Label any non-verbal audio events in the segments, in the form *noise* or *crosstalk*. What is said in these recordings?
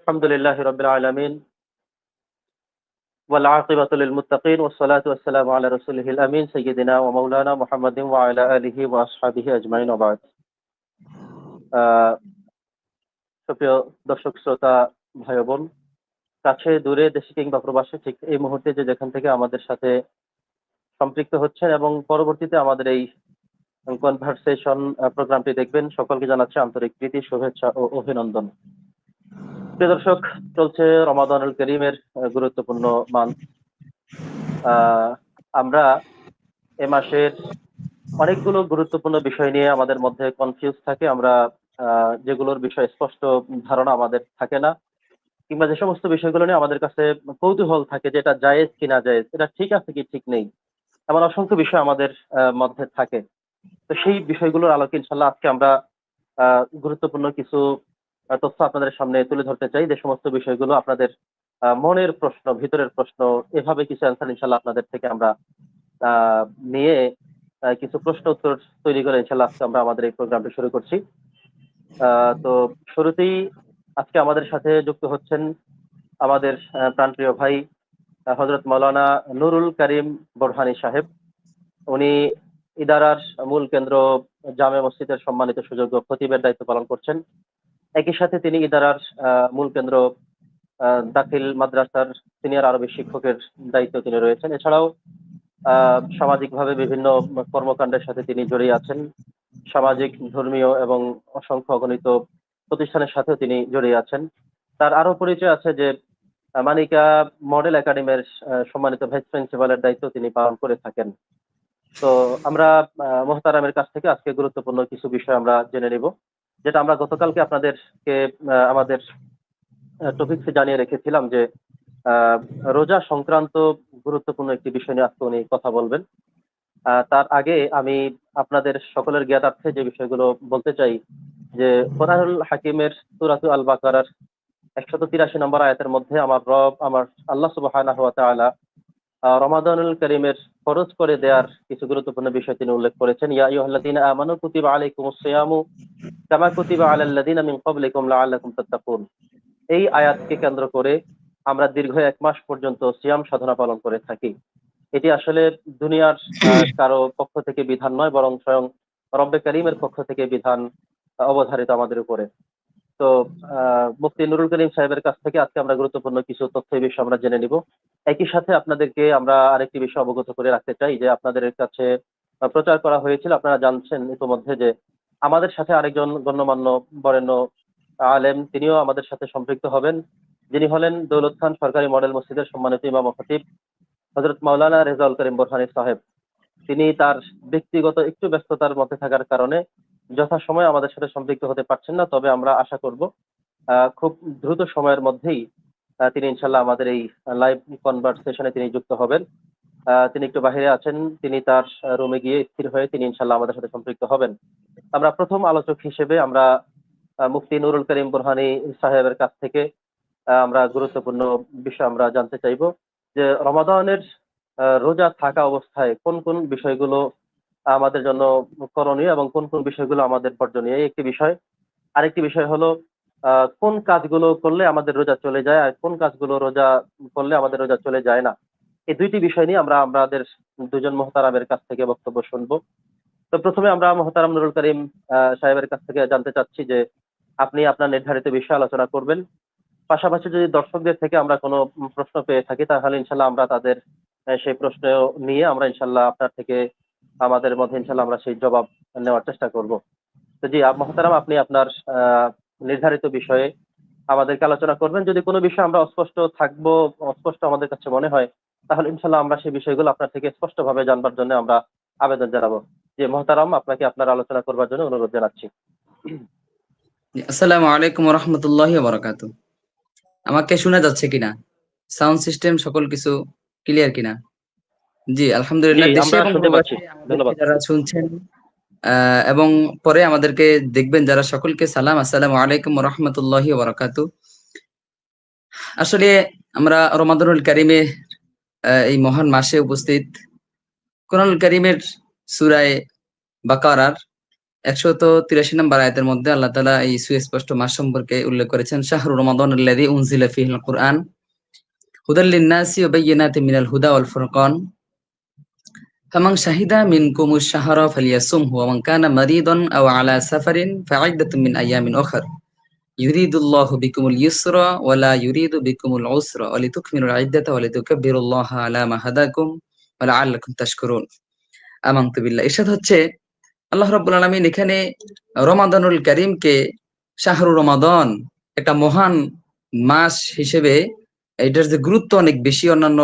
الحمد لله رب العالمين والعاقبة للمتقين والصلاة والسلام على رسوله الأمين سيدنا ومولانا محمد وعلى آله وأصحابه أجمعين وبعد আহ, সুপ্রিয় দর্শক শ্রোতা ভাই ও বোন কাছে দূরে দেশে কিংবা প্রবাসে ঠিক এই মুহূর্তে যে যেখান থেকে আমাদের সাথে সম্পৃক্ত হচ্ছেন এবং পরবর্তীতে আমাদের এই কনভারসেশন প্রোগ্রামটি দেখবেন সকলকে জানাচ্ছি আন্তরিক প্রীতি শুভেচ্ছা ও অভিনন্দন প্রিয় দর্শক, চলছে রমাদানুল করিমের গুরুত্বপূর্ণ মান। আমরা এ মাসের অনেকগুলো গুরুত্বপূর্ণ বিষয় নিয়ে আমাদের মধ্যে কনফিউজ থাকে। আমরা যেগুলোর বিষয়ে স্পষ্ট ধারণা আমাদের থাকে না। কিংবা যে সমস্ত বিষয়গুলো নিয়ে আমাদের কাছে কৌতূহল থাকে যে এটা জায়েজ কি না জায়েজ, এটা ঠিক আছে কি ঠিক নেই, এমন অসংখ্য বিষয় আমাদের মধ্যে থাকে। তো সেই বিষয়গুলোর আলোকে ইনশাল্লাহ আজকে আমরা গুরুত্বপূর্ণ কিছু তথ্য আপনাদের সামনে তুলে ধরতে চাই। যে সমস্ত বিষয়গুলো আপনাদের মনের প্রশ্ন, ভিতরের প্রশ্ন, এভাবে কিছু অ্যান্সার ইনশাল্লাহ আপনাদের থেকে আমরা নিয়ে কিছু প্রশ্ন উত্তর তৈরি করে ইনশাল্লাহ আজকে আমরা আমাদের এই প্রোগ্রামটি শুরু করছি। তো শুরুতেই আজকে আমাদের সাথে যুক্ত হচ্ছেন আমাদের প্রাণপ্রিয় ভাই হজরত মৌলানা নুরুল করিম বোরহানি সাহেব। উনি ইদারার মূল কেন্দ্র জামে মসজিদের সম্মানিত সুযোগ্য খতিবের দায়িত্ব পালন করছেন। একই সাথে তিনি ইদারার মূল কেন্দ্র দাখিল মাদ্রাসার সিনিয়র আরবি শিক্ষকের দায়িত্ব তিনি রয়েছেন। এছাড়াও সামাজিকভাবে বিভিন্ন কর্মকাণ্ডের সাথে তিনি জড়িয়ে আছেন। সামাজিক, ধর্মীয় এবং অসংখ্য অগণিত প্রতিষ্ঠানের সাথেও তিনি জড়িয়ে আছেন। তার আরও পরিচয় আছে যে, মানিকা মডেল একাডেমির সম্মানিত ভাইস প্রিন্সিপালের দায়িত্ব তিনি পালন করে থাকেন। তো আমরা মোহতারামের কাছ থেকে আজকে গুরুত্বপূর্ণ কিছু বিষয় আমরা জেনে নিব। যেটা আমরা গতকালকে আপনাদেরকে আমাদের টপিকসে জানিয়ে রেখেছিলাম যে রোজা সংক্রান্ত গুরুত্বপূর্ণ একটি বিষয় নিয়ে আজকে উনি কথা বলবেন। তার আগে আমি আপনাদের সকলের জ্ঞাতার্থে যে বিষয়গুলো বলতে চাই যে কোরআনুল হাকিমের সুরাতু আল বাকারার একশত তিরাশি নম্বর আয়াতের মধ্যে আমার রব আমার আল্লাহ আহ, রমাদানুল করিমের খরচ করে দেওয়ার কিছু গুরুত্বপূর্ণ বিষয় তিনি উল্লেখ করেছেন, ইয়া আইয়ুহাল্লাযীনা আমানু কুতিবা আলাইকুমুস সিয়ামু কামা কুতিবা আলাল্লাযীনা মিন ক্বাবলিকুম লাআল্লাকুম তাত্তাকুন। এই আয়াতকে কেন্দ্র করে আমরা দীর্ঘ এক মাস পর্যন্ত সিয়াম সাধনা পালন করে থাকি। এটি আসলে দুনিয়ার কারও পক্ষ থেকে বিধান নয়, বরং স্বয়ং রব্বে করিমের পক্ষ থেকে বিধান অবধারিত আমাদের উপরে। তো মুফতি নুরুল করিম সাহেবের কাছ থেকে আজকে আমরা গুরুত্বপূর্ণ কিছু তথ্য এই বিষয়ে আমরা জেনে নিব। একই সাথে আপনাদেরকে আমরা আরেকটি বিষয় অবগত করে রাখতে চাই যে, আপনাদের কাছে প্রচার করা হয়েছিল, আপনারা জানছেন ইতিমধ্যে যে, আমাদের সাথে আরেকজন গণ্যমান্য বরেণ্য আলেম, তিনিও আমাদের সাথে সম্পৃক্ত হবেন। যিনি হলেন দৌলত খান সরকারি মডেল মসজিদের সম্মানিত ইমাম খতিব হজরত মাওলানা রেজাউল করিম বোরহানি সাহেব। তিনি তার ব্যক্তিগত একটু ব্যস্ততার মধ্যে থাকার কারণে যথাসময়ে আমাদের সাথে সম্পৃক্ত হতে পারছেন না, তবে আমরা আশা করব খুব দ্রুত সময়ের মধ্যেই তিনি ইনশাল্লাহ আমাদের এই লাইভ কনভারসেশনে তিনি যুক্ত হবেন। তিনি একটু বাইরে আছেন, তিনি তার রুমে গিয়ে স্থির হয়ে তিনি ইনশাল্লাহ আমাদের সাথে সম্পৃক্ত হবেন। আমরা প্রথম আলোচক হিসেবে আমরা মুফতি নুরুল করিম বুরহানি সাহেবের কাছ থেকে আমরা গুরুত্বপূর্ণ বিষয় আমরা জানতে চাইব যে রমাদানের রোজা থাকা অবস্থায় কোন কোন বিষয়গুলো আমাদের জন্য করণীয় এবং কোন কোন বিষয়গুলো আমাদের বর্জনীয়? এই একটি বিষয়। আরেকটি বিষয় হলো কোন কাজগুলো করলে আমাদের রোজা চলে যায় আর কোন কাজগুলো রোজা করলে আমাদের রোজা চলে যায় না? এই দুইটি বিষয় নিয়ে আমরা আমাদের দুজন মহতারামের কাছ থেকে বক্তব্য শুনব। তো প্রথমে আমরা মহতারাম নুরুল করিম সাহেবের কাছ থেকে জানতে চাচ্ছি যে আপনি আপনার নির্ধারিত বিষয় আলোচনা করবেন। পাশাপাশি যদি দর্শকদের থেকে আমরা কোনো প্রশ্ন পেয়ে থাকি, তাহলে ইনশাল্লাহ আমরা তাদের সেই প্রশ্ন নিয়ে আমরা ইনশাল্লাহ আপনার থেকে আমাদের মধ্যে ইনশাল্লাহ আমরা সেই জবাব নেওয়ার চেষ্টা করব। তো জি মহতারাম, আপনি আপনার নির্ধারিত বিষয়ে আমাদেরকে আলোচনা করবেন। যদি কোনো বিষয় আমরা অস্পষ্ট থাকব, অস্পষ্ট আমাদের কাছে মনে হয়, তাহলে ইনশাল্লাহ আমরা সেই বিষয়গুলো আপনার থেকে স্পষ্টভাবে জানবার জন্য আমরা আবেদন জানাব। যে মহতারাম, আপনাকে আপনার আলোচনা করবার জন্য অনুরোধ জানাচ্ছি। আসসালামু আলাইকুম রহমতুল্লাহি বারাকাতু আমাকে শোনা যাচ্ছে কিনা? সাউন্ড সিস্টেম সকল কিছু ক্লিয়ার কিনা? জি আলহামদুলিল্লাহ দেশে এবং। প্রবাসে। যারা শুনছেন আহ, এবং পরে আমাদেরকে দেখবেন যারা সকলকে সালাম আসসালামু আলাইকুম রহমতুল্লাহি বারাকাতু আসলে আমরা রমাদানুল কারিমে এই মহান মাসে উপস্থিত কোরআনুল কারিমের সুরায় বাকারার একশত তিরাশি নম্বর আয়াতের মধ্যে আল্লাহ তালা এই সুস্পষ্ট মাস সম্পর্কে উল্লেখ করেছেন শাহরু রমাদান উনজিলা ফীহিল কুরআন হুদাল লিন-নাসি ওয়া বায়্যিনাতিন মিনাল হুদা ওয়াল ফুরকান শাহরা ফালিয়াসুমহু ওয়া মান কানা মারিদান আও আলা সাফারিন ফা'iদ্দাতুম মিন আইয়ামিন উখর ইউরিদুল্লাহু বিকুমুল ইউসরা ওয়া লা ইউরিদু বিকুমুল উসরা ওয়া লিতুকমিলুল ইদ্দাতা ওয়া লিতুকাব্বিরুল্লাহা আলা মা হাদাকুম ওয়া লাআল্লাকুম তাশকুরুন আমানতু বিল্লাহ ইরশাদ হচ্ছে, আল্লাহ রাব্বুল আলামিন এখানে রমাদানুল কারীমকে শাহরু রমাদান একটা মহান মাস হিসেবে, এটার যে গুরুত্ব অনেক বেশি অন্যান্য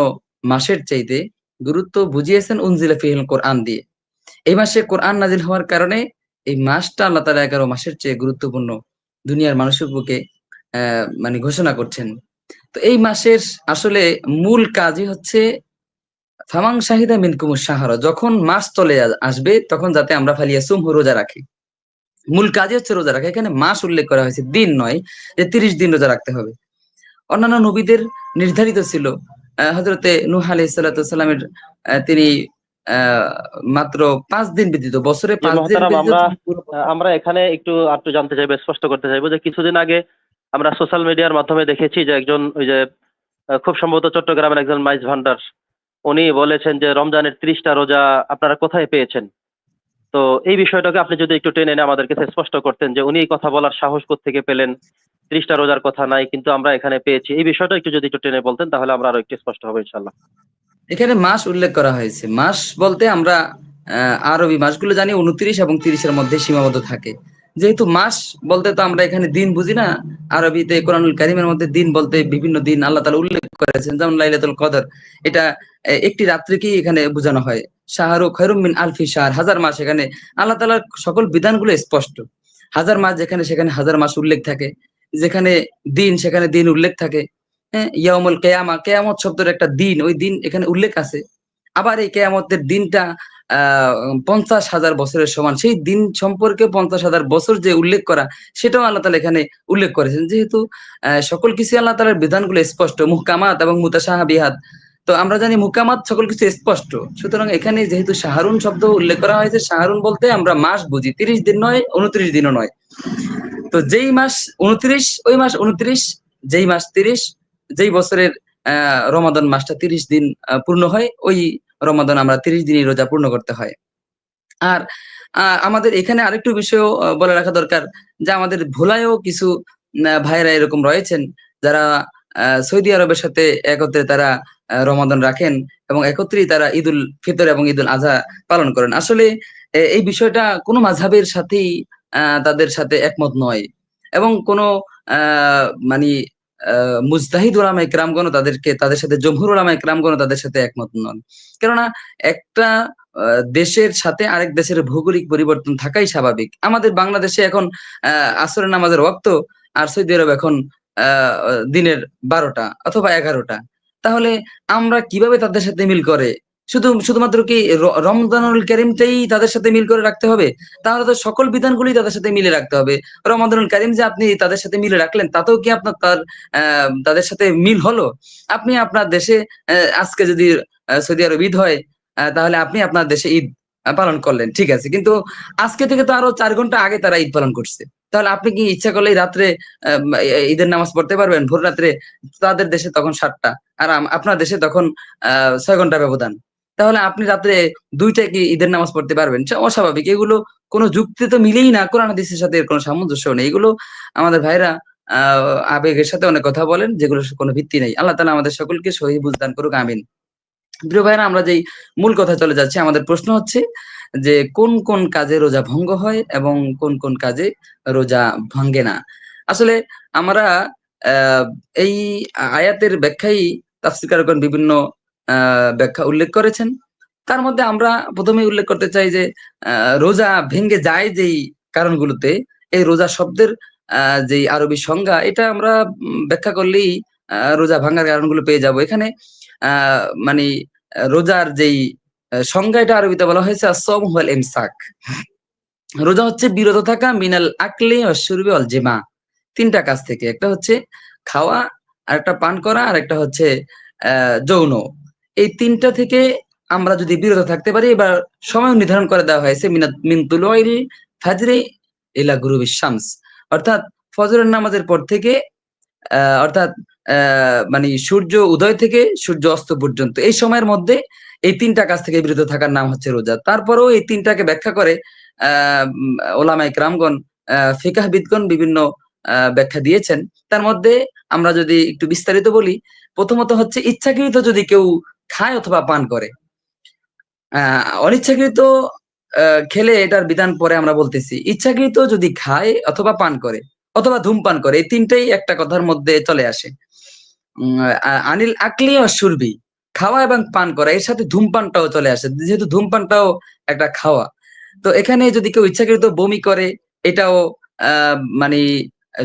মাসের চাইতে গুরুত্ব বুঝিয়েছেন উনজিলা ফিহিল কোরআন দিয়ে। এই মাসে কোরআন নাজিল হওয়ার কারণে এই মাসটা আল্লাহ তাআলা এগারো মাসের চেয়ে গুরুত্বপূর্ণ দুনিয়ার মানুষের বুকে মানে ঘোষণা করছেন। তো এই মাসের আসলে মূল কাজই হচ্ছে, ফামাং শাহিদা মিনকুমুস সাহারা যখন মাস চলে আসবে তখন যাতে আমরা ফালিয়া সুম রোজা রাখি। মূল কাজই হচ্ছে রোজা রাখা। এখানে মাস উল্লেখ করা হয়েছে, দিন নয়, যে তিরিশ দিন রোজা রাখতে হবে। অন্যান্য নবীদের নির্ধারিত ছিল হজরতে নুহ আলাইহিস সালামের তিনি মাত্র পাঁচ দিন ব্যতীত বছরে পাঁচ দিন আমরা- এখানে একটু একটু জানতে চাইব স্পষ্ট করতে চাইব যে কিছুদিন আগে আমরা সোশ্যাল মিডিয়ার মাধ্যমে দেখেছি যে একজন ওই যে খুব সম্ভবত চট্টগ্রামের একজন মাইজ ভান্ডার উনি বলেছেন যে রমজানের ত্রিশটা রোজা আপনারা কোথায় পেয়েছেন? তো এই বিষয়টাকে আপনি যদি একটু টেনে এনে আমাদেরকে স্পষ্ট করতেন যে উনি এই কথা বলার সাহস থেকে পেলেন ত্রিশটা রোজার কথা নাই, কিন্তু আমরা এখানে পেয়েছি। এই বিষয়টা একটু যদি একটু টেনে বলতেন, তাহলে আমরা আরও একটু স্পষ্ট হবে ইনশাল্লাহ এখানে মাস উল্লেখ করা হয়েছে। মাস বলতে আমরা আরবি মাসগুলো জানি, উনত্রিশ এবং তিরিশের মধ্যে সীমাবদ্ধ থাকে। যেহেতু মাস বলতে তো আমরা এখানে দিন বুঝি না, আরবিতে কোরআনুল কারিমের মধ্যে দিন বলতে বিভিন্ন দিন আল্লাহ তাআলা উল্লেখ করেছেন, যেমন লাইলাতুল কদর। এটা একটি রাত্রিকেই এখানে বোঝানো হয়। শাহরুখ খৈরুম মিন আলফি শাহর। হাজার মাস এখানে আল্লাহ তাআলার সকল বিধানগুলো স্পষ্ট। হাজার মাস যেখানে সেখানে হাজার মাস উল্লেখ থাকে। যেখানে দিন, সেখানে দিন উল্লেখ থাকে। হ্যাঁ কেয়ামা, কেয়ামত শব্দের একটা দিন, ওই দিন এখানে উল্লেখ আছে। আবার এই কেয়ামতের দিনটা পঞ্চাশ হাজার বছরের সমান। সেই দিন সম্পর্কে পঞ্চাশ হাজার বছর যে উল্লেখ করা, সেটাও আল্লাহ তালা এখানে উল্লেখ করেছেন। যেহেতু সকল কিছু আল্লাহ তালার বিধানগুলো স্পষ্ট, মুহকামাত এবং মুতাসাহাবিহাত তো আমরা জানি মুকামাত সকল কিছু স্পষ্ট। সুতরাং এখানে যেহেতু শাহরুন শব্দ উল্লেখ করা হয়েছে, শাহরুন বলতে আমরা মাস বুঝি, তিরিশ দিন নয় উনত্রিশ দিনও নয়। তো যেই মাস উনত্রিশ, ওই মাস উনত্রিশ, যেই মাস তিরিশ, যেই বছরের, আহ, রমাদান মাসটা তিরিশ দিন পূর্ণ হয়, ওই রমাদান আমরা তিরিশ দিনই রোজা পূর্ণ করতে হয়। আর আমাদের এখানে আরেকটু বিষয় বলে রাখা দরকার যে আমাদের ভোলায়ও কিছু ভাইরা এরকম রয়েছেন যারা সৌদি আরবের সাথে একত্রে তারা রমাদান রাখেন এবং একত্রেই তারা ঈদুল ফিতর এবং ঈদুল আজহা পালন করেন। আসলে এই বিষয়টা কোনো মাঝহাবের সাথেই তাদের সাথে একমত নয়। এবং কোনো মানে মুজতাহিদ ওলামা ইকরামগণ তাদেরকে, তাদের সাথে, জমহুর ওলামা ইকরামগণ তাদের সাথে একমত নন। কেননা, একটা দেশের সাথে আরেক দেশের ভৌগোলিক পরিবর্তন থাকাই স্বাভাবিক। আমাদের বাংলাদেশে এখন, আহ, আসরের নামাজের ওয়াক্ত, আর সৌদি আরব এখন দিনের বারোটা অথবা এগারোটা। তাহলে আমরা কীভাবে তাদের সাথে মিল করে? শুধু, শুধুমাত্র কি রমদানুল করিমটাই তাদের সাথে মিল করে রাখতে হবে? তাহলে তো সকল বিধানগুলি তাদের সাথে মিলে রাখতে হবে। রমাদানুল কারিম যে আপনি তাদের সাথে মিলে রাখলেন, তাতেও কি আপনার তার তাদের সাথে মিল হলো? আপনি আপনার দেশে আজকে যদি সৌদি আরব ঈদ হয় তাহলে আপনি আপনার দেশে ঈদ পালন করলেন, ঠিক আছে? কিন্তু আজকে থেকে তো আরও চার ঘণ্টা আগে তারা ঈদ পালন করছে। তাহলে আপনি কি ইচ্ছা করলেই রাত্রে ঈদের নামাজ পড়তে পারবেন? ভোর রাত্রে তাদের দেশে তখন সাতটা, আর আপনার দেশে তখন ছয় ঘণ্টা ব্যবধান। তাহলে আপনি রাত্রে দুইটায় কি ঈদের নামাজ পড়তে পারবেন? অস্বাভাবিক। এগুলো কোনো যুক্তি তো মিলেই না। কোরআন হাদিসের সাথে এর কোনো সামঞ্জস্য নেই। এগুলো আমাদের ভাইরা আবেগের সাথে অনেক কথা বলেন যেগুলো কোনো ভিত্তি নেই। আল্লাহ তালা আমাদের সকলকে সহি বুঝদান করুক, আমিন। প্রিয় ভাইরা, আমরা যেই মূল কথা চলে যাচ্ছি, আমাদের প্রশ্ন হচ্ছে যে কোন কোন কাজে রোজা ভঙ্গ হয় এবং কোন কোন কাজে রোজা ভাঙ্গে না? আসলে আমরা এই আয়াতের ব্যাখ্যাই তাফসিরকারগণ বিভিন্ন ব্যাখ্যা উল্লেখ করেছেন। তার মধ্যে আমরা প্রথমে উল্লেখ করতে চাই যে রোজা ভেঙ্গে যায় যেই কারণগুলোতে, এই রোজা শব্দের যেই আরবি সংজ্ঞা, এটা আমরা ব্যাখ্যা করলেই রোজা ভাঙার কারণগুলো পেয়ে যাব। এখানে মানে রোজার যেই সংজ্ঞা এটা আরবিতে বলা হয়েছে আসম হুয়াল ইমসাক। রোজা হচ্ছে বিরত থাকা, মিনাল আকলে অশ্বরবি অল জেমা। তিনটা কাজ থেকে, একটা হচ্ছে খাওয়া, আরেকটা পান করা আর একটা হচ্ছে যৌন। এই তিনটা থেকে আমরা যদি বিরত থাকতে পারি, এবার সময় নির্ধারণ করে দেওয়া হয়েছে মিনাত মিন তুলুইল ফাজরে ইলা গুরুবি শামস। অর্থাৎ ফজরের নামাজের পর থেকে অর্থাৎ মানে সূর্য উদয় থেকে সূর্য অস্ত পর্যন্ত, এই সময়ের মধ্যে এই তিনটা কাজ থেকে বিরত থাকার নাম হচ্ছে রোজা। তারপরেও এই তিনটাকে ব্যাখ্যা করে, আহ ওলামাই রামগণ ফিকাহবিদগণ বিভিন্ন ব্যাখ্যা দিয়েছেন। তার মধ্যে আমরা যদি একটু বিস্তারিত বলি, প্রথমত হচ্ছে ইচ্ছাকৃত যদি কেউ খায় অথবা পান করে। অনিচ্ছাকৃত খেলে এটার বিধান পরে আমরা বলতেছি, ইচ্ছাকৃত যদি খায় অথবা পান করে, অথবা ধূমপান করে, এই তিনটেই একটা কথার মধ্যে চলে আসে। আনিল আকলি ও সুরবি খাওয়া এবং পান করা, এর সাথে ধূমপানটাও চলে আসে, যেহেতু ধূমপানটাও একটা খাওয়া। তো এখানে যদি কেউ ইচ্ছাকৃত বমি করে, এটাও মানে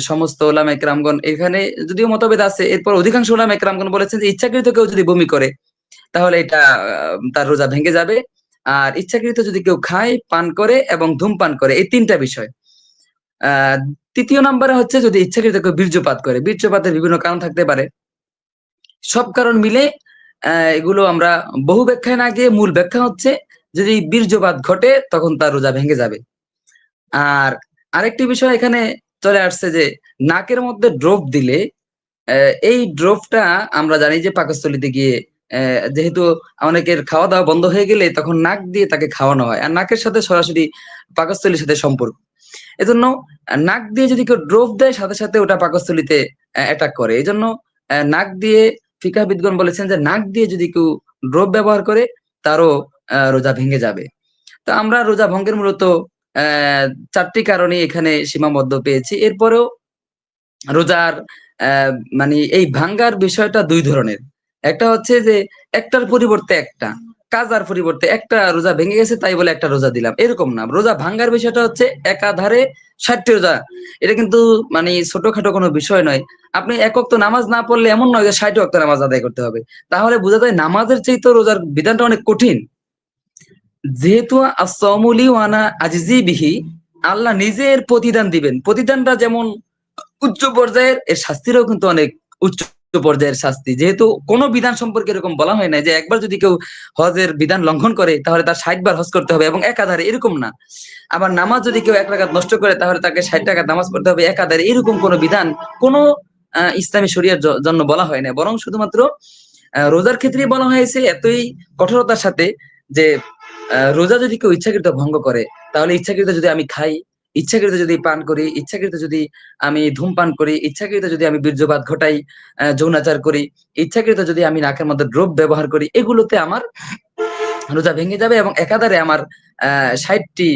সমস্ত ওলামা একরামগণ এখানে, যদিও মতভেদ আছে, এরপর অধিকাংশ ওলামা একরামগণ বলেছেন যে ইচ্ছাকৃত কেউ যদি বমি করে তাহলে এটা তার রোজা ভেঙে যাবে। আর ইচ্ছাকৃত যদি কেউ খায়, পান করে এবং ধূমপান করে, এই তিনটা বিষয়। তৃতীয় নম্বরে হচ্ছে যদি ইচ্ছাকৃত কেউ বীর্যপাত করে, বীর্যপাতের বিভিন্ন কারণ থাকতে পারে। সব কারণ মিলে এগুলো আমরা বহু ব্যাখ্যায় না গিয়ে মূল ব্যাখ্যা হচ্ছে, যদি বীর্যপাত ঘটে, তখন তার রোজা ভেঙে যাবে। আর আরেকটি বিষয় এখানে চলে আসছে যে, নাকের মধ্যে ড্রপ দিলে এই ড্রপটা আমরা জানি যে পাকস্থলিতে গিয়ে যেহেতু অনেকের খাওয়া দাওয়া বন্ধ হয়ে গেলে তখন নাক দিয়ে তাকে খাওয়ানো হয়। আর নাকের সাথে সরাসরি পাকস্থলীর সাথে সম্পর্ক। এজন্য নাক দিয়ে যদি কেউ ড্রোপ দেয়, সাথে সাথে ওটা পাকস্থলিতে অ্যাটাক করে। এই জন্য নাক দিয়ে ফিকাবিদগণ বলেছেন যে, নাক দিয়ে যদি কেউ ড্রপ ব্যবহার করে, তারও রোজা ভেঙে যাবে। তো আমরা রোজা ভঙ্গের মূলত চারটি কারণে এখানে সীমাবদ্ধ পেয়েছি। এরপরেও রোজার মানে এই ভাঙ্গার বিষয়টা দুই ধরনের। একটা হচ্ছে যে একটার পরিবর্তে একটা, কাজার পরিবর্তে একটা রোজা ভেঙে গেছে, তাই বলে একটা রোজা দিলাম। এরকম না। রোজা ভাঙ্গার বিষয়টা হচ্ছে একাধারে ষাটটি রোজা। এটা কিন্তু মানে ছোটখাটো কোনো বিষয় নয়। আপনি একক তো নামাজ না পড়লে এমন নয় যে ষাট অক্ত নামাজ আদায় করতে হবে। তাহলে বোঝা যায় নামাজের চেয়ে তো রোজার বিধানটা অনেক কঠিন। যেহেতু আসমুলি ওয়ানা আজিজি বিহি, আল্লাহ নিজের প্রতিদান দিবেন। প্রতিদানটা যেমন উচ্চ পর্যায়ের, এর শাস্তিরও কিন্তু অনেক উচ্চ পর্যায়ের শাস্তি। যেহেতু কোনো বিধান সম্পর্কে এরকম বলা হয় না যে একবার যদি কেউ হজের বিধান লঙ্ঘন করে, তাহলে তার ষাট বার হজ করতে হবে এবং একাধারে এরকম না। আবার নামাজ যদি কেউ এক রাকাত নষ্ট করে, তাহলে তাকে ষাট টাকা নামাজ পড়তে হবে। একাধারে এরকম কোনো বিধান কোনো ইসলামী শরিয়ার জন্য বলা হয় না বরং শুধুমাত্র রোজার ক্ষেত্রেই বলা হয়েছে এতই কঠোরতার সাথে যে রোজা যদি কেউ ইচ্ছাকৃত ভঙ্গ করে, তাহলে ইচ্ছাকৃত যদি আমি খাই ইচ্ছাকৃত যদি পান করি, ইচ্ছাকৃত যদি আমি ধূমপান করি, ইচ্ছাকৃত যদি আমি বীর্যপাত ঘটাই যৌনাচার করি, ইচ্ছাকৃত যদি আমি নাকের মধ্যে ড্রপ ব্যবহার করি, এগুলোতে আমার রোজা ভেঙে যাবে এবং একাধারে আমার, আহ, ষাটটি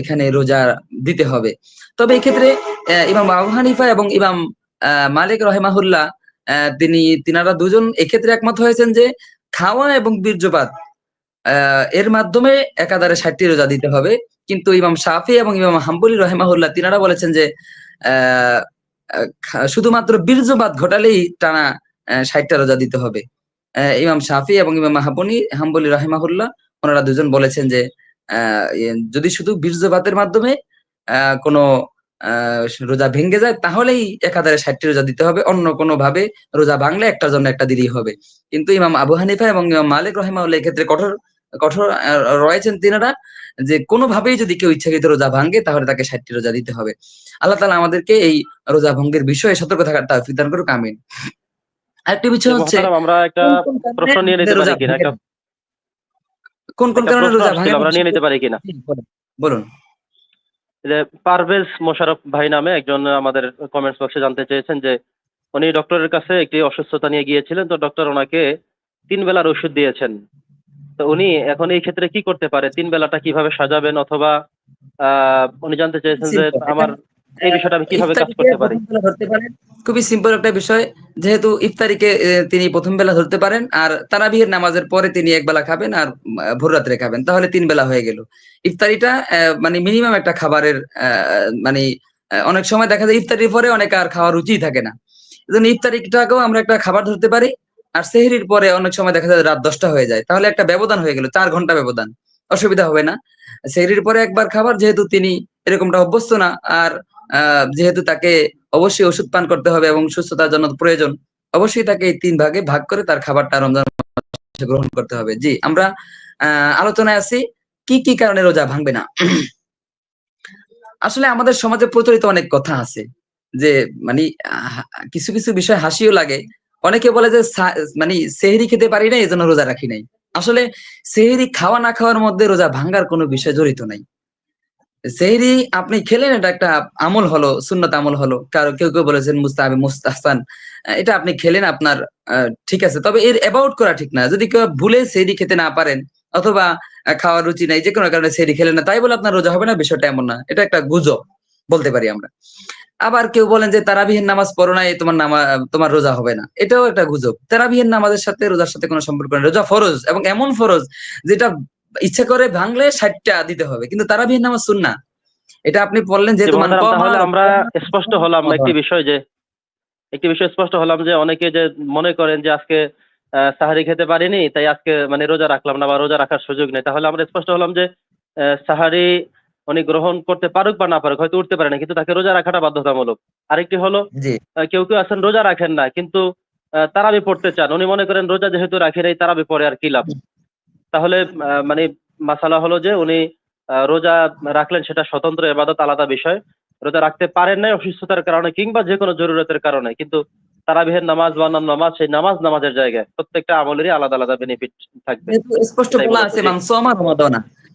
এখানে রোজা দিতে হবে। তবে এক্ষেত্রে ইমাম আবু হানিফা এবং ইমাম মালিক রহেমাহুল্লাহ তিনি, তিনারা দুজন এক্ষেত্রে একমত হয়েছেন যে খাওয়া এবং বীর্যপাত এর মাধ্যমে একাধারে ষাটটি রোজা দিতে হবে। কিন্তু ইমাম শাফি এবং ইমাম হাম্বলি রহেমাহুল্লাহ তিনারা বলেছেন যে শুধুমাত্র বীর্যপাত ঘটালেই টানা ষাটটা রোজা দিতে হবে। ইমাম শাফি এবং ইমাম হাম্বলি হাম্বলি রহেমাহুল্লাহ ওনারা দুজন বলেছেন যে যদি শুধু বীর্যপাতের মাধ্যমে কোনো রোজা ভেঙে যায়, তাহলেই একাধারে ষাটটি রোজা দিতে হবে। অন্য কোনো ভাবে রোজা ভাঙলে একটার জন্য একটা দিলেই হবে। কিন্তু ইমাম আবু হানিফা এবং ইমাম মালিক রহিমাউল্লাহ এক্ষেত্রে কঠোর কঠোর রয়েছেন তিনারা যে কোনোভাবেই যদি কেউ ইচ্ছাকৃত রোজা ভাঙে তাহলে তাকে ষাটটি রোজা দিতে হবে। আল্লাহ তালা আমাদেরকে এই রোজা ভঙ্গের বিষয়ে সতর্ক থাকার তাফিক দান করুক আমিন। আরেকটি বিষয় হচ্ছে আমরা একটা প্রশ্ন নিয়ে নিতে পারি কিনা? কোন কোন কারণে রোজা ভাঙে? আমরা নিয়ে নিতে পারি কিনা? বলুন। পারভেজ মোশারফ ভাই নামে একজন আমাদের কমেন্টস বক্সে জানতে চেয়েছেন যে উনি ডক্টরের কাছে একটি অসুস্থতা নিয়ে গিয়েছিলেন তো ডক্টর ওনাকে তিন বেলার ওষুধ দিয়েছেন। তো উনি এখন এই ক্ষেত্রে কি করতে পারে? তিন বেলাটা কীভাবে সাজাবেন অথবা উনি জানতে চেয়েছেন যে আমার এই বিষয়টা আমি কীভাবে কাজ করতে পারি? খুবই সিম্পল একটা বিষয়। যেহেতু ইফতারিকে তিনি প্রথম বেলা ধরতে পারেন আর তারাবিহের নামাজের পরে তিনি এক বেলা খাবেন আর ভোর রাত্রে খাবেন। তাহলে তিন বেলা হয়ে গেল। ইফতারিটা মানে মিনিমাম একটা খাবারের আহ, মানে অনেক সময় দেখা যায় ইফতারির পরে অনেক আর খাওয়ার রুচি থাকে না। এজন্য ইফতারিটাকেও আমরা একটা খাবার ধরতে পারি। আর সেহরির পরে অনেক সময় দেখা যায় রাত দশটা হয়ে যায়। তাহলে একটা ব্যবধান হয়ে গেল, চার ঘণ্টা ব্যবধান। অসুবিধা হবে না। সেহরির পরে একবার খাবার, যেহেতু তিনি এরকমটা অভ্যস্ত না, আর যেহেতু তাকে অবশ্যই ওষুধ পান করতে হবে এবং সুস্থতার জন্য প্রয়োজন, অবশ্যই তাকে এই তিন ভাগে ভাগ করে তার খাবারটা রমজান গ্রহণ করতে হবে। জি, আমরা আলোচনায় আছি, কি কি কারণে রোজা ভাঙবে না? আসলে আমাদের সমাজে প্রচলিত অনেক কথা আছে যে মানে কিছু কিছু বিষয় হাসিও লাগে অনেকে বলে যে মানে সেহরি খেতে পারি না এই জন্য রোজা রাখি নাই। আসলে সেহরি খাওয়া না খাওয়ার মধ্যে রোজা ভাঙ্গার কোনো বিষয় জড়িত নাই। সেহরি আপনি খেলেন, এটা একটা আমল হলো, সুন্নত আমল হলো। কারও কেউ কেউ বলেছেন, মুস্তাহাবি, মুস্তাহসান এটা আপনি খেলেন, আপনার ঠিক আছে। তবে এর অ্যাবাউট করা ঠিক না। যদি কেউ ভুলে সেহরি খেতে না পারেন, অথবা খাওয়ার রুচি নাই যে কোনো কারণে সেহরি খেলেন না, তাই বলে আপনার রোজা হবে না, বিষয়টা এমন না। এটা একটা গুজব, বলতে পারি আমরা। আবার কেউ বলেন যে তারাবিহের নামাজ পড়ো নাই তোমার নামা তোমার রোজা হবে না। এটাও একটা গুজব। তারাবিহের নামাজের সাথে রোজার সাথে কোনো সম্পর্ক নেই। রোজা ফরজ এবং এমন ফরজ যেটা ইচ্ছা করে ভাঙলে ষাটটা দিতে হবে। কিন্তু তারাবিহের নামাজ শুননা এটা আপনি বললেন যে আমরা স্পষ্ট হলাম একটি বিষয় যে একটি বিষয় স্পষ্ট হলাম যে অনেকে যে মনে করেন যে আজকে আহ, সাহারি খেতে পারিনি তাই আজকে মানে রোজা রাখলাম না বা রোজা রাখার সুযোগ নেই। তাহলে আমরা স্পষ্ট হলাম যে আহ, সাহারি উনি গ্রহণ করতে পারুক বা না পারুক হয়তো উঠতে পারে না কিন্তু তাকে রোজা রাখাটা বাধ্যতামূলক। আরেকটি হলো কেউ কেউ আছেন রোজা রাখেন না কিন্তু তারাবি পড়তে চান। উনি মনে করেন রোজা যেহেতু রাখেন এই তারাবি পড়ে আর কি লাভ? তাহলে মানে মাসালা হলো যে উনি রোজা রাখলেন সেটা স্বতন্ত্র এবাদত আলাদা বিষয়। রোজা রাখতে পারেন নাই অসুস্থতার কারণে কিংবা যে কোনো জরুরতের কারণে কিন্তু তারাবিহের নামাজ বা অন্যান্য নামাজ সেই নামাজ নামাজের জায়গায় প্রত্যেকটা আমলেরই আলাদা আলাদা বেনিফিট থাকবে। স্পষ্ট বলা আছে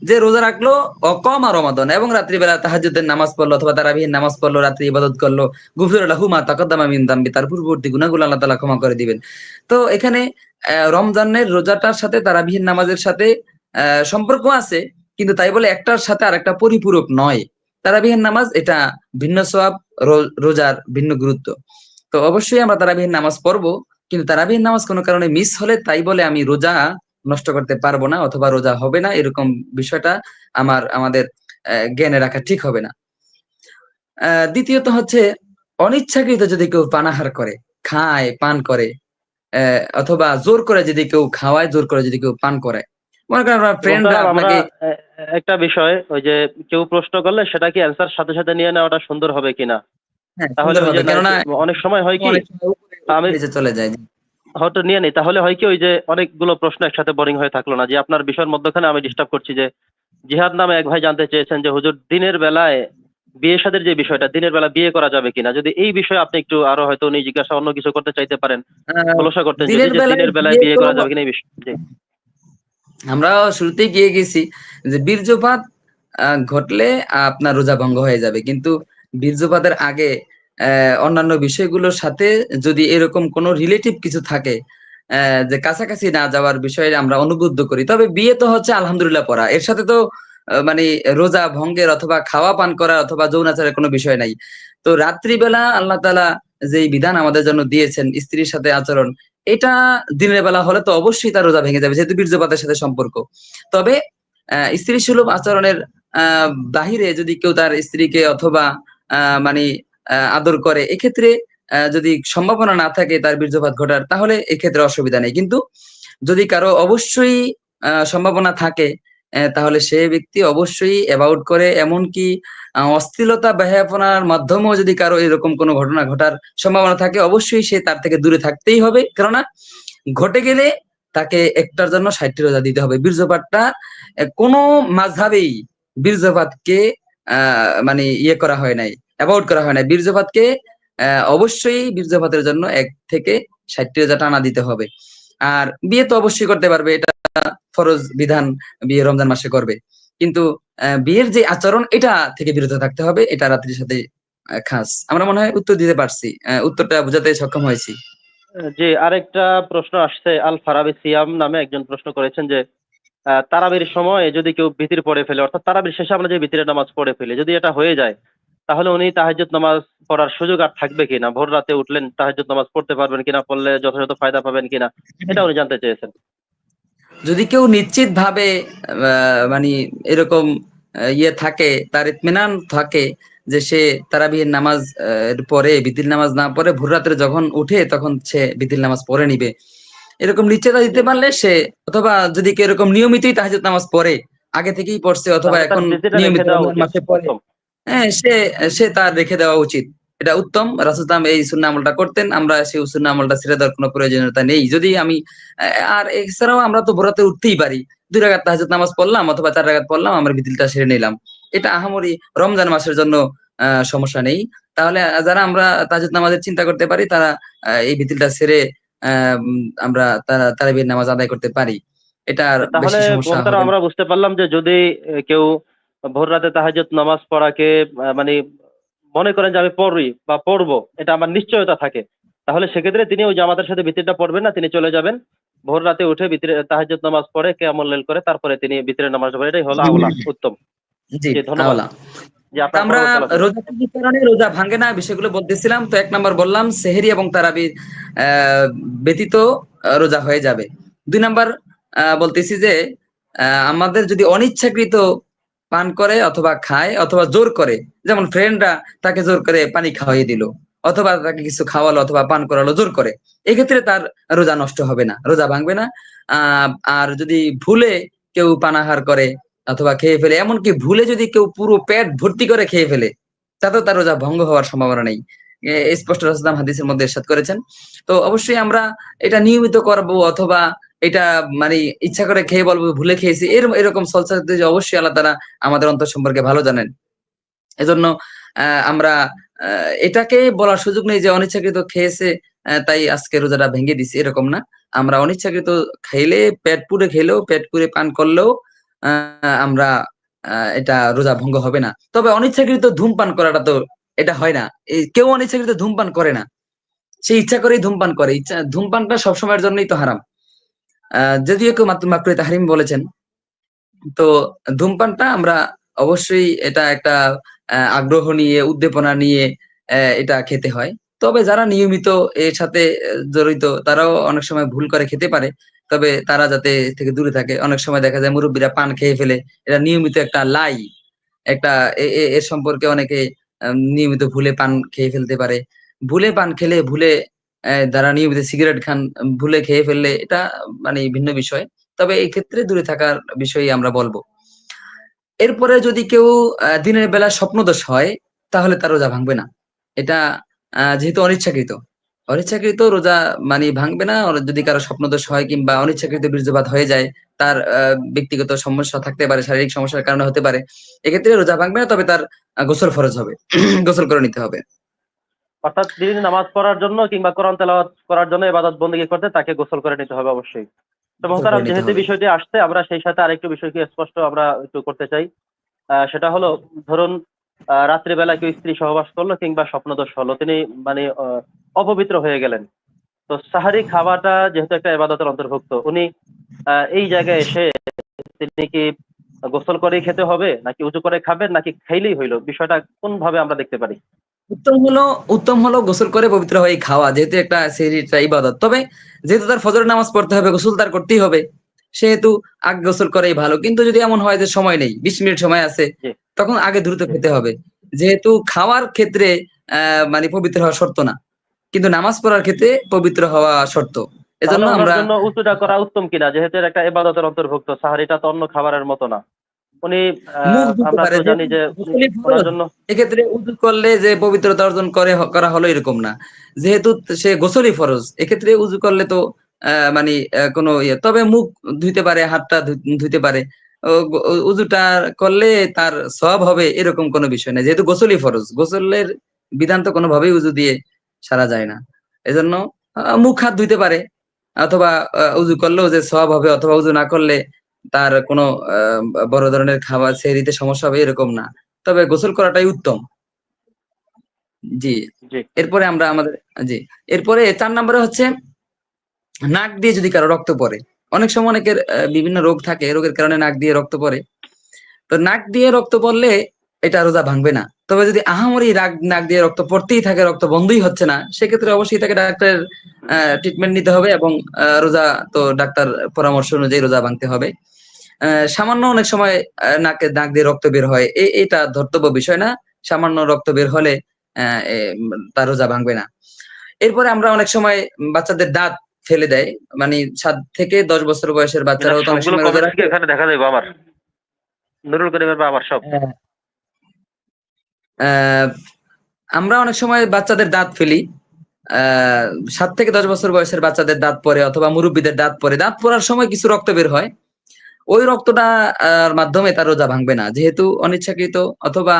যে রোজা রাখল অকমা রমাদান এবং রাত্রিবেলা তাহাজ্জুদের নামাজ পড়ল অথবা তারাবিহীন নামাজ পড়ল, রাত্রি ইবাদত করল, গুফির লাহু মা তাকদ্দামা মিন দাম্বি, তার পূর্ববর্তী গুনাহগুলো আল্লাহ তাআলা ক্ষমা করে দিবেন। তো এখানে রমজানের রোজাটার সাথে তারাবিহীন নামাজের সাথে সম্পর্ক আছে, কিন্তু তাই বলে একটার সাথে আর একটা পরিপূরক নয়। তারাবিহীন নামাজ এটা ভিন্ন সোয়াব রোজার ভিন্ন গুরুত্ব। তো অবশ্যই আমরা তারাবিহীন নামাজ পড়ব, কিন্তু তারাবিহীন নামাজ কোনো কারণে মিস হলে তাই বলে আমি রোজা নষ্ট করতে পারব না অথবা রোজা হবে না এরকম বিষয়টা আমার আমাদের জ্ঞানে রাখা ঠিক হবে না। দ্বিতীয়ত হচ্ছে অনিচ্ছাকৃত যদি কেউ পানাহার করে খায় পান করে অথবা জোর করে যদি কেউ খাওয়ায় জোর করে যদি কেউ পান করে। মনে করেন আপনার ফ্রেন্ডরা আপনাকে একটা বিষয় ওই যে কেউ প্রশ্ন করলে সেটা কি অ্যান্সার সাথে সাথে নিয়ে নেওয়াটা সুন্দর হবে কিনা? হ্যাঁ, তাহলে অনেক সময় হয় কি আমি- চলে যায়। হয়তো নিয়ে নেই। তাহলে হয় কি ওই যে অনেকগুলো প্রশ্ন একসাথে বোরিং হয়ে থাকল না? যে আপনার বিষয়ের মধ্যখানে আমি ডিস্টার্ব করছি যে জিহাদ নামে এক ভাই জানতে চেয়েছেন যে হুজুর দিনের বেলায় বিয়ে সাদের যে বিষয়টা দিনের বেলা বিয়ে করা যাবে কিনা? যদি এই বিষয়ে আপনি একটু আরও হয়তো উনি জিজ্ঞাসা অন্য কিছু করতে চাইতে পারেন আহ, খোলসা করতেন যদি দিনের বেলায় বিয়ে করা যাবে কিনা এই বিষয় আমরা শুরুতেই গিয়ে গেছি যে বীর্যপাত ঘটলে আপনার রোজা ভঙ্গ হয়ে যাবে। কিন্তু বীর্যপাতের আগে অন্যান্য বিষয়গুলোর সাথে যদি এরকম কোনো রিলেটিভ কিছু থাকে যে কাছাকাছি না যাওয়ার বিষয়ে আমরা অনুবুদ্ধ করি। তবে বিয়ে তো হচ্ছে আলহামদুলিল্লাহ পড়া। এর সাথে তো মানে রোজা ভঙ্গের অথবা খাওয়া পান করা অথবা যৌনাচারের কোনো বিষয় নাই। তো রাত্রিবেলা আল্লাহ তাআলা যেই বিধান আমাদের জন্য দিয়েছেন স্ত্রীর সাথে আচরণ এটা দিনের বেলা হলে তো অবশ্যই তার রোজা ভেঙে যাবে যেহেতু বীর্যপাতের সাথে সম্পর্ক। তবে স্ত্রী সুলভ আচরণের আহ, বাহিরে যদি কেউ তার স্ত্রীকে অথবা মানে আদর করে। এক্ষেত্রে যদি সম্ভাবনা না থাকে তার বীর্যপাত ঘটার তাহলে এক্ষেত্রে অসুবিধা নেই। কিন্তু যদি কারও অবশ্যই সম্ভাবনা থাকে তাহলে সে ব্যক্তি অবশ্যই অ্যাবাউট করে। এমনকি আহ, অস্থিরতা ব্যয়াপনার মাধ্যমেও যদি কারও এরকম কোনো ঘটনা ঘটার সম্ভাবনা থাকে অবশ্যই সে তার থেকে দূরে থাকতেই হবে। কেননা ঘটে গেলে তাকে একটার জন্য ষাটটি রোজা দিতে হবে। বীর্যপাতটা কোনো মাঝহাবেই বীর্যপাতকে আহ মানে ইয়ে করা হয় নাই। অ্যাভয়েড করা হয় নাই বীর্যপাতকে অবশ্যই বীর্যপাতের জন্য এক থেকে ষাটটি রোজা টানা দিতে হবে। আর বিয়ে তো অবশ্যই করতে পারবে, এটা ফরজ বিধান বিয়ে রমজান মাসে করবে। কিন্তু বিয়ের যে আচরণ, এটা থেকে বিরত থাকতে হবে, এটা রাত্রির সাথে খাস। আমরা মনে হয় উত্তর দিতে পারছি উত্তরটা বোঝাতে সক্ষম হয়েছি। জি, আরেকটা প্রশ্ন আসছে, আল ফারাবি সিয়াম নামে একজন প্রশ্ন করেছেন যে তারাবির সময় যদি কেউ ভিতির পড়ে ফেলে, অর্থাৎ তারাবির শেষে আমরা যে ভিতরের নামাজ পড়ে ফেলি, যদি এটা হয়ে যায় তাহলে উনি তাহাজ্জুদ নামাজ পড়ার সুযোগ আর থাকবে কিনা? ভোর রাতে উঠলেন তাহাজ্জুদ নামাজ পড়তে পারবেন কিনা? পড়লে যথাযথ ফায়দা পাবেন কিনা? এটা উনি জানতে চেয়েছেন। যদি কেউ নিশ্চিত ভাবে মানে এরকম ইয়ে থাকে তার ইতমিনান থাকে যে সে তারাবিহের নামাজ পরে বিতিল নামাজ না পড়ে ভোর রাত্রে যখন উঠে তখন সে বিতিল নামাজ পড়ে নিবে। এরকম নিশ্চয়তা দিতে পারলে সে অথবা যদি কেউ এরকম নিয়মিতই তাহাজ্জুদ নামাজ পড়ে আগে থেকেই পড়ছে অথবা এখন নিয়মিত মাসে পড়ে। হ্যাঁ সে সে তার রেখে দেওয়া উচিত। এটা উত্তম। রাসুলাম এই সুন্না আমলটা করতেন। আমরা সেই সুন্না আমলটা ছেড়ে দেওয়ার কোনো প্রয়োজনীয়তা নেই। যদি আমি আর এছাড়াও আমরা তো ভোরাতে উঠতেই পারি। দুই রাগাত তাহাজুদ নামাজ পড়লাম অথবা চার রাগাত পড়লাম আমরা বিদিলটা সেরে নিলাম। এটা আহামরি রমজান মাসের জন্য সমস্যা নেই। তাহলে যারা আমরা তাজুদ নামাজের চিন্তা করতে পারি তারা এই ভিতিলটা সেরে আহ, আমরা তারা তারাবির নামাজ আদায় করতে পারি। এটা আর বেশি সমস্যা। আমরা বুঝতে পারলাম যে যদি কেউ ভোর রাতে তাহাজ্জুদ নামাজ পড়াকে মানে মনে করেন যে আমি পড়ি বা পড়ব এটা আমার নিশ্চয়তা থাকে। তাহলে সেক্ষেত্রে তিনি ওই জামাতের সাথে ভিতরটা পড়বেন না তিনি চলে যাবেন। ভোর রাতে উঠে ভিতরে তাহাজ্জুদ নামাজ পড়ে কেমন লেল করে তারপরে তিনি ভিতরে নামাজ পড়ে এটাই হলো আওলা উত্তম। ধন্যবাদ। আমরা রোজা কি কারণে রোজা ভাঙে না বিষয়গুলো বলতেছিলাম। তো এক নম্বর বললাম সেহেরি এবং তারাবি আহ, ব্যতীত রোজা হয়ে যাবে। দুই নম্বর আহ, বলতেছি যে আহ, আমাদের যদি অনিচ্ছাকৃত পান করে অথবা খায় অথবা জোর করে। যেমন ফ্রেন্ডরা তাকে জোর করে পানি খাওয়াই দিল, অথবা তাকে কিছু খাওয়ালো অথবা পান করালো, জোর করে। এক্ষেত্রে তার রোজা নষ্ট হবে না, রোজা ভাঙবে না। আর যদি ভুলে কেউ পানাহার করে অথবা খেয়ে ফেলে, এমনকি ভুলে যদি কেউ পুরো পেট ভর্তি করে খেয়ে ফেলে, তাতেও তার রোজা ভঙ্গ হওয়ার সম্ভাবনা নেই। স্পষ্ট রাসুলাম হাদিসের মধ্যে এরশাদ করেছেন। তো অবশ্যই আমরা এটা নিয়মিত করব অথবা এটা মানে ইচ্ছা করে খেয়ে বলব, ভুলে খেয়েছি। এর, এরকম চলছে যে অবশ্যই আল্লাহ তারা আমাদের অন্তর সম্পর্কে ভালো জানেন। এজন্য আমরা এটাকে বলার সুযোগ নেই যে অনিচ্ছাকৃত খেয়েছে তাই আজকে রোজাটা ভেঙে দিছি। এরকম না। আমরা অনিচ্ছাকৃত খেলে, পেট পুরে খেলেও, পেট পুরে পান করলেও আমরা এটা রোজা ভঙ্গ হবে না। তবে অনিচ্ছাকৃত ধূমপান করাটা তো এটা হয় না। কেউ অনিচ্ছাকৃত ধূমপান করে না। সে ইচ্ছা করেই ধূমপান করে। ইচ্ছা, ধূমপানটা সবসময়ের জন্যই তো হারাম। যদিও কেউ মাত্র মাত্র তাহারিম বলেছেন, তো ধূমপানটা আমরা অবশ্যই এটা একটা আগ্রহ নিয়ে, উদ্দীপনা নিয়ে এটা খেতে হয়। তবে যারা নিয়মিত এর সাথে জড়িত, তারাও অনেক সময় ভুল করে খেতে পারে। তবে তারা যাতে থেকে দূরে থাকে, অনেক সময় দেখা যায় মুরব্বীরা পান খেয়ে ফেলে। এটা নিয়মিত একটা লাই, একটা এর সম্পর্কে অনেকে নিয়মিত ভুলে পান খেয়ে ফেলতে পারে। ভুলে পান খেলে ভুলে যারা নিয়মিত সিগারেট খান, ভুলে খেয়ে ফেললে এটা মানে ভিন্ন বিষয়। তবে এই ক্ষেত্রে দূরে থাকার বিষয়ে আমরা বলব। এরপরে যদি কেউ দিনের বেলা স্বপ্নদোষ হয়, তাহলে তার রোজা ভাঙবে না। এটা যেহেতু অনিচ্ছাকৃত। অনিচ্ছাকৃত রোজা মানে ভাঙবে না। যদি কারও স্বপ্নদোষ হয় কিংবা অনিচ্ছাকৃত বীর্যপাত হয়ে যায়, তার ব্যক্তিগত সমস্যা থাকতে পারে, শারীরিক সমস্যার কারণে হতে পারে। এক্ষেত্রে রোজা ভাঙবে না, তবে তার গোসল ফরজ হবে। *clears throat* গোসল করে নিতে হবে। অর্থাৎ তিনি নামাজ পড়ার জন্য কিংবা কোরআন তেলাওয়াত করার জন্য ইবাদত বন্দী করতে তাকে গোসল করে নিতে হবে অবশ্যই। তো মোহতারাম যেহেতু বিষয়টি আসছে আমরা সেই সাথে আরেকটু বিষয়কে স্পষ্ট আমরা একটু করতে চাই। সেটা হলো ধরুন আহ, রাত্রিবেলা কেউ স্ত্রী সহবাস করল কিংবা স্বপ্নদোষ হলো তিনি মানে অপবিত্র হয়ে গেলেন। তো সাহারি খাওয়াটা যেহেতু একটা এবাদতের অন্তর্ভুক্ত উনি আহ, এই জায়গায় এসে তিনি কি গোসল করেই খেতে হবে নাকি উঁচু করে খাবেন নাকি খাইলেই হইল? বিষয়টা কোন ভাবে আমরা দেখতে পারি? উত্তম হলো উত্তম হলো গোসল করে পবিত্র হয়ে খাওয়া যেহেতু একটা সেহরিটা ইবাদত। তবে যেহেতু তার ফজরের নামাজ পড়তে হবে গোসল তার করতেই হবে সেহেতু আগে গোসল করাই ভালো। কিন্তু যদি এমন হয় যে সময় নেই বিশ মিনিট সময় আছে তখন আগে দ্রুত খেতে হবে। যেহেতু খাওয়ার ক্ষেত্রে আহ মানে পবিত্র হওয়া শর্ত না কিন্তু নামাজ পড়ার ক্ষেত্রে পবিত্র হওয়া শর্ত। এজন্য আমরা উঁচুটা করা উত্তম কিনা? যেহেতু একটা ইবাদতের অন্তর্ভুক্ত সাহারিটা তো অন্য খাবারের মতো না। উনি আহ, মুখ ধুতে আমরা তো জানি যে ওনার জন্য এক্ষেত্রে উজু করলে যে পবিত্রতা অর্জন করে করা হলো এরকম না। যেহেতু সে গোসলই ফরজ এক্ষেত্রে উজু করলে তো মানে কোনো ইয়ে তবে মুখ ধুইতে পারে হাতটা ধুইতে পারে। উজুটা করলে তার সব হবে এরকম কোনো বিষয় না। যেহেতু গোসলই ফরজ গোসলের বিধান তো কোনোভাবেই উজু দিয়ে সারা যায় না। এজন্য মুখ হাত ধুইতে পারে অথবা উজু করলেও যে সব হবে অথবা উজু না করলে তার কোনো বড় ধরনের খাবার সেরিতে সমস্যা হবে এরকম না। তবে গোসল করাটাই উত্তম। জি। এরপরে আমরা আমাদের জি। এরপরে চার নম্বরে হচ্ছে নাক দিয়ে যদি কারও রক্ত পড়ে অনেক সময় অনেকের বিভিন্ন রোগ থাকে রোগের কারণে নাক দিয়ে রক্ত পড়ে। তো নাক দিয়ে রক্ত পড়লে এটা রোজা ভাঙবে না। তবে যদি আহামরি রাগ নাক দিয়ে রক্ত পড়তেই থাকে রক্ত বন্ধই হচ্ছে না সেক্ষেত্রে অবশ্যই তাকে ডাক্তারের ট্রিটমেন্ট নিতে হবে এবং রোজা তো ডাক্তার পরামর্শ অনুযায়ী রোজা ভাঙতে হবে। সামান্য অনেক সময় নাকে নাক দিয়ে রক্ত বের হয়। এ- এটা ধর্তব্য বিষয় না। সামান্য রক্ত বের হলে তার রোজা ভাঙবে না। এরপরে আমরা অনেক সময় বাচ্চাদের দাঁত ফেলে দেয়। মানে সাত থেকে দশ বছর বয়সের বাচ্চারাও তো অনেক সময় রোজা কমেন্ট রাখে এখানে দেখা যাবে আমার? নুরুল করিমের সব। আহ, আমরা অনেক সময় বাচ্চাদের দাঁত ফেলি। আহ, সাত থেকে দশ বছর বয়সের বাচ্চাদের দাঁত পরে অথবা মুরব্বীদের দাঁত পরে। দাঁত পরার সময় কিছু রক্ত বের হয়। ওই রক্তটা আহ, মাধ্যমে তার রোজা ভাঙবে না। যেহেতু অনিচ্ছাকৃত অথবা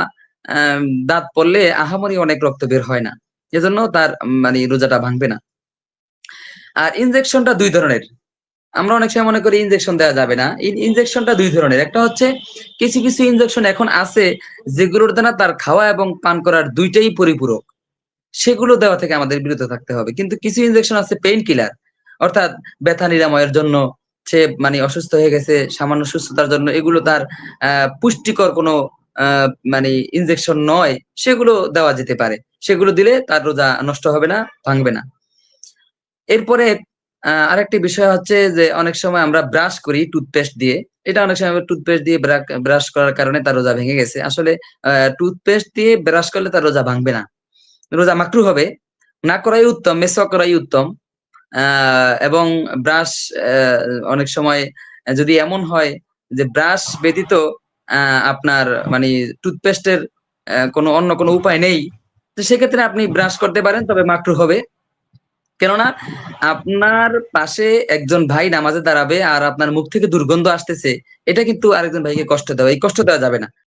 দাঁত পড়লে আহামরি অনেক রক্ত বের হয় না। এজন্য তার মানে রোজাটা ভাঙবে না। আর ইনজেকশনটা দুই ধরনের। আমরা অনেক সময় মনে করি ইনজেকশন দেওয়া যাবে না। ইনজেকশনটা দুই ধরনের। একটা হচ্ছে কিছু কিছু ইনজেকশন এখন আছে যেগুলোর দ্বারা তার খাওয়া এবং পান করার দুইটাই পরিপূরক। সেগুলো দেওয়া থেকে আমাদের বিরত থাকতে হবে। কিন্তু কিছু ইনজেকশন আছে পেইন কিলার অর্থাৎ ব্যথা নিরাময়ের জন্য সে মানে অসুস্থ হয়ে গেছে, সামান্য সুস্থতার জন্য এগুলো তার পুষ্টিকর কোনো মানে ইনজেকশন নয়, সেগুলো দেওয়া যেতে পারে। সেগুলো দিলে তার রোজা নষ্ট হবে না, ভাঙবে না। এরপরে আরেকটি বিষয় হচ্ছে যে অনেক সময় আমরা ব্রাশ করি টুথপেস্ট দিয়ে। এটা অনেক সময় টুথপেস্ট দিয়ে ব্রাশ করার কারণে তার রোজা ভেঙে গেছে। আসলে টুথপেস্ট দিয়ে ব্রাশ করলে তার রোজা ভাঙবে না। রোজা মাকরু হবে, না করাই উত্তম মেসওয়াক করাই উত্তম। এবং ব্রাশ অনেক সময় যদি এমন হয় যে ব্রাশ ব্যতীত আপনার মানে টুথপেস্টের কোনো অন্য কোনো উপায় নেই, তো সেক্ষেত্রে আপনি ব্রাশ করতে পারেন, তবে মাকরু হবে। কেননা আপনার পাশে একজন ভাই নামাজে দাঁড়াবে আর আপনার মুখ থেকে দুর্গন্ধ আসতেছে, এটা কিন্তু আরেকজন ভাইকে কষ্ট দেওয়া, এই কষ্ট দেওয়া যাবে না।